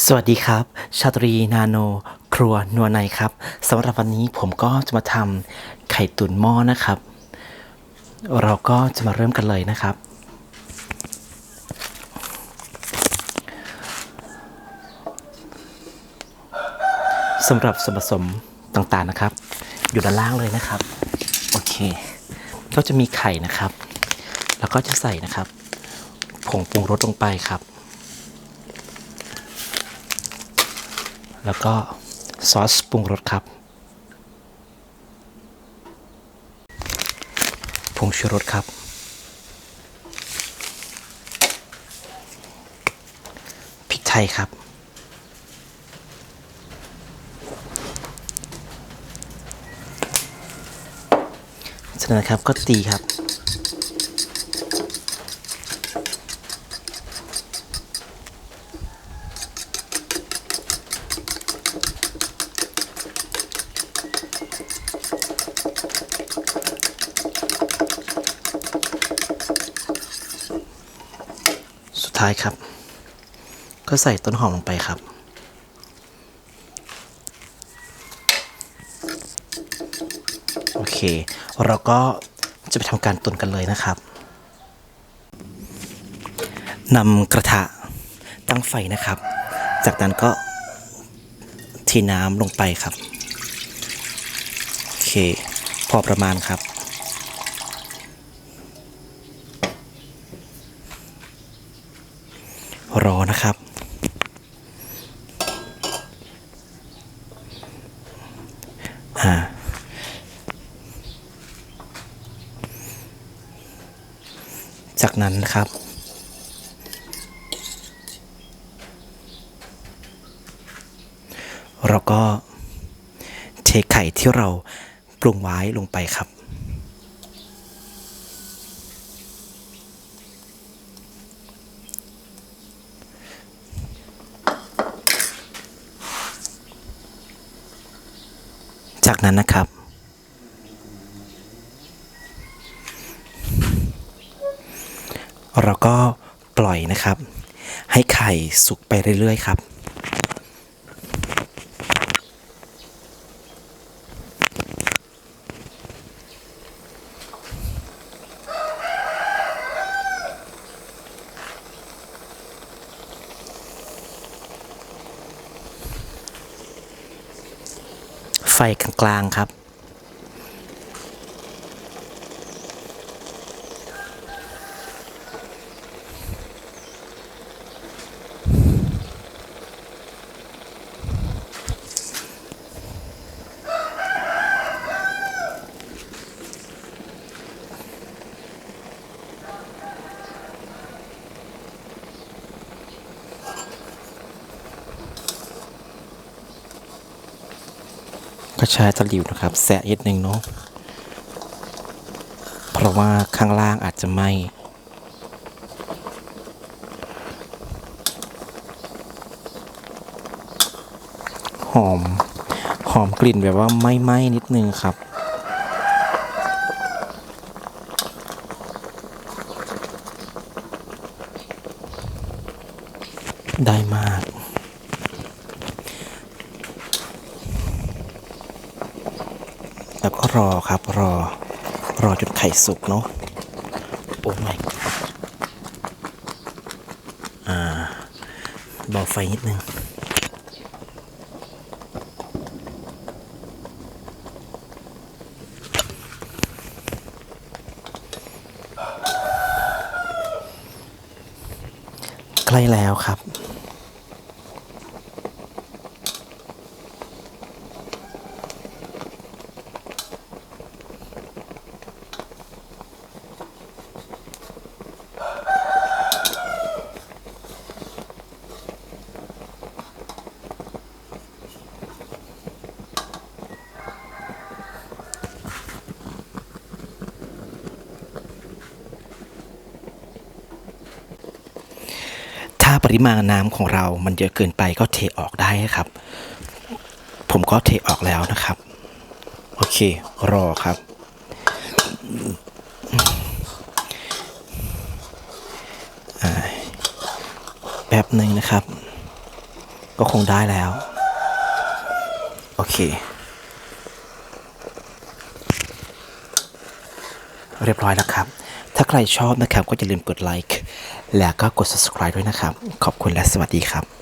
สวัสดีครับ ชาตรีนาโน ครัวนัวในครับสำหรับวันนี้ผมก็จะมาทำไข่ตุ๋นหม้อนะครับ เราก็จะมาเริ่มกันเลยนะครับ สำหรับส่วนผสมต่างๆนะครับ อยู่ด้านล่างเลยนะครับ โอเค ก็จะมีไข่นะครับ แล้วก็จะใส่นะครับ ผงปรุงรสลงไปครับ แล้วก็ซอสปรุงรสครับผงชูรสครับ พริกไทยครับ จากนั้นนะครับก็ตีครับ ท้ายครับ ก็ใส่ต้นหอมลงไปครับ โอเค เราก็จะไปทำการตุนกันเลยนะครับนำกระทะตั้งไฟนะครับ จากนั้นก็เทีน้ำลงไปครับ โอเค พอประมาณครับ รอนะครับ อ่าจากนั้นครับ เราก็เทไข่ที่เราปรุงไว้ลงไปครับ จากนั้นนะครับ เราก็ปล่อยนะครับ ให้ไข่สุกไปเรื่อยๆครับ กลางๆครับ ก็ใช้ตะหลิวนะครับแสะนิดนึงเนาะเพราะว่าข้างล่างอาจจะไหม้หอม หอมกลิ่นแบบว่าไหม้ไหม้นิดนึงครับได้มาก แล้วก็รอครับรอ รอจนไข่สุกเนาะโอ้ไม่อ่าเบาไฟนิดนึงใกล้แล้วครับ ริมาณน้ำของเรามันเยอะเกินไปก็เทออกได้ครับ ผมก็เทออกแล้วนะครับ โอเค รอครับ แป๊บหนึ่งนะครับ ก็คงได้แล้ว โอเค เรียบร้อยแล้วครับ ถ้าใครชอบนะครับก็อย่าลืมกดไลค์ แล้วก็กด subscribe ด้วยนะครับ ขอบคุณและสวัสดีครับ